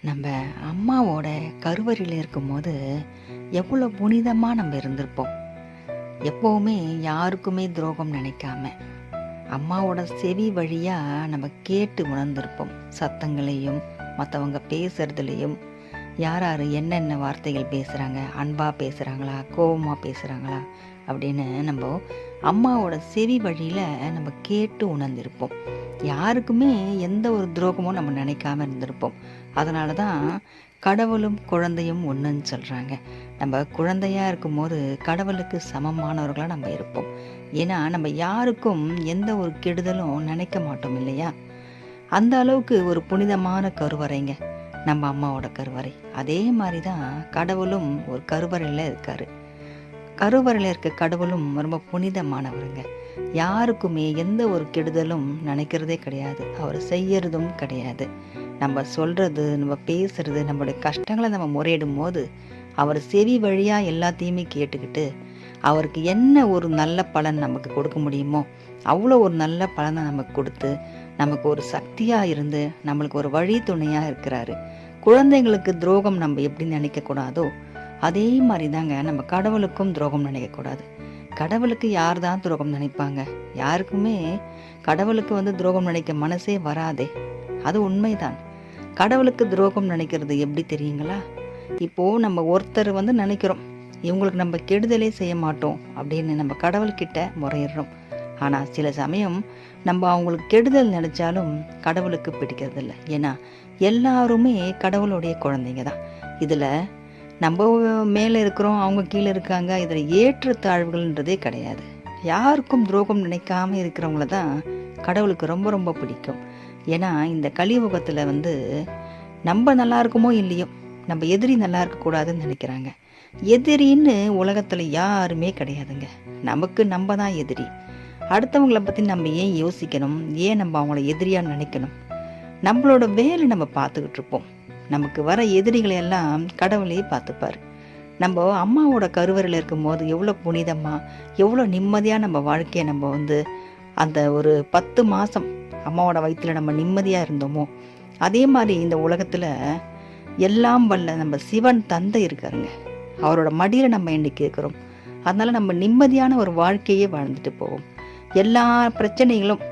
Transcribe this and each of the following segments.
நம்ம அம்மாவோட கருவறையில் இருக்கும்போது எவ்வளோ புனிதமாக நம்ம இருந்திருப்போம். எப்போவுமே யாருக்குமே துரோகம் நினைக்காம அம்மாவோட செவி வழியாக நம்ம கேட்டு உணர்ந்திருப்போம். சத்தங்களையும் மற்றவங்க பேசுகிறதுலையும் யார் யார் என்னென்ன வார்த்தைகள் பேசுகிறாங்க அன்பாக பேசுகிறாங்களா கோபமாக பேசுகிறாங்களா அப்படின்னு நம்ம அம்மாவோட செவி வழியில் நம்ம கேட்டு உணர்ந்திருப்போம். யாருக்குமே எந்த ஒரு துரோகமும் நம்ம நினைக்காம இருந்திருப்போம். அதனால தான் கடவுளும் குழந்தையும் ஒன்றுன்னு சொல்கிறாங்க நம்ம குழந்தையாக இருக்கும்போது கடவுளுக்கு சமமானவர்களாக நம்ம இருப்போம். ஏன்னா நம்ம யாருக்கும் எந்த ஒரு கெடுதலும் நினைக்க மாட்டோம் இல்லையா? அந்த அளவுக்கு ஒரு புனிதமான கருவறைங்க நம்ம அம்மாவோட கருவறை. அதே மாதிரி தான் கடவுளும் ஒரு கருவறையில் இருக்காரு. கருவறையில் இருக்க கடவுளும் ரொம்ப புனிதமானவருங்க. யாருக்குமே எந்த ஒரு கெடுதலும் நினைக்கிறதே கிடையாது. அவர் செய்யறதும் கிடையாது. நம்ம சொல்கிறது நம்ம பேசுறது நம்மளுடைய கஷ்டங்களை நம்ம முறையிடும் போது அவர் செவி வழியாக எல்லாத்தையுமே கேட்டுக்கிட்டு அவருக்கு என்ன ஒரு நல்ல பலன் நமக்கு கொடுக்க முடியுமோ அவ்வளோ ஒரு நல்ல பலனை நமக்கு கொடுத்து நமக்கு ஒரு சக்தியாக இருந்து நம்மளுக்கு ஒரு வழி துணையாக இருக்கிறாரு. குழந்தைங்களுக்கு துரோகம் நம்ம எப்படி நினைக்கக்கூடாதோ அதே மாதிரி தாங்க நம்ம கடவுளுக்கும் துரோகம் நினைக்கக்கூடாது கடவுளுக்கு யார் தான் துரோகம் நினைப்பாங்க? யாருக்குமே கடவுளுக்கு வந்து துரோகம் நினைக்க மனசே வராதே. அது உண்மைதான். கடவுளுக்கு துரோகம் நினைக்கிறது எப்படி தெரியுங்களா? இப்போது நம்ம ஒருத்தர் வந்து நினைக்கிறோம் இவங்களுக்கு நம்ம கெடுதலே செய்ய மாட்டோம் அப்படின்னு நம்ம கடவுள்கிட்ட முறையிடுறோம். ஆனால் சில சமயம் நம்ம அவங்களுக்கு கெடுதல் நினைச்சாலும் கடவுளுக்கு பிடிக்கிறது இல்லை ஏன்னா எல்லாருமே கடவுளுடைய குழந்தைங்க தான். இதில் நம்ம மேலே இருக்கிறோம் அவங்க கீழே இருக்காங்க இதில் ஏற்றத்தாழ்வுகள்ன்றதே கிடையாது. யாருக்கும் துரோகம் நினைக்காம இருக்கிறவங்கள தான் கடவுளுக்கு ரொம்ப ரொம்ப பிடிக்கும். ஏன்னா இந்த கலியுகத்தில் வந்து நம்ம நல்லா இருக்குமோ இல்லையோ நம்ம எதிரி நல்லா இருக்கக்கூடாதுன்னு நினைக்கிறாங்க. எதிரின்னு உலகத்தில் யாருமே கிடையாதுங்க. நமக்கு நம்ம தான் எதிரி. அடுத்தவங்கள பற்றி நம்ம ஏன் யோசிக்கணும்? ஏன் நம்ம அவங்கள எதிரியாக நினைக்கணும்? நம்மளோட வேலை நம்ம பார்த்துக்கிட்டு இருப்போம். நமக்கு வர எதிரிகளை எல்லாம் கடவுளே பார்த்துப்பார். நம்ம அம்மாவோட கருவறையில் இருக்கும்போது எவ்வளோ புனிதமாக எவ்வளோ நிம்மதியாக நம்ம வாழ்க்கையை நம்ம வந்து அந்த ஒரு பத்து மாதம் அம்மாவோட வயிற்றில் நம்ம நிம்மதியாக இருந்தோமோ அதே மாதிரி இந்த உலகத்தில் எல்லாம் வல்ல நம்ம சிவன் தந்தை இருக்காருங்க. அவரோட மடியில் நம்ம இன்றைக்கி இருக்கிறோம். அதனால் நம்ம நிம்மதியான ஒரு வாழ்க்கையே வாழ்ந்துட்டு போவோம். எல்லா பிரச்சனைகளும்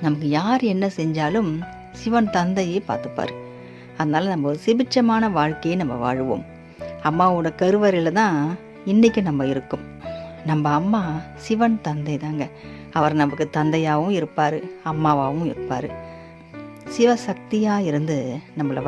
நமக்கு யார் என்ன செஞ்சாலும் சிவன் தந்தையே பார்த்துப்பார். அதனால நம்ம ஒரு சிபிச்சமான வாழ்க்கையை நம்ம வாழுவோம். அம்மாவோட கருவறையில் தான் இன்றைக்கி நம்ம இருக்கோம். நம்ம அம்மா சிவன் தந்தை தாங்க. அவர் நமக்கு தந்தையாகவும் இருப்பார் அம்மாவாகவும் இருப்பார். சிவசக்தியாக இருந்து நம்மளை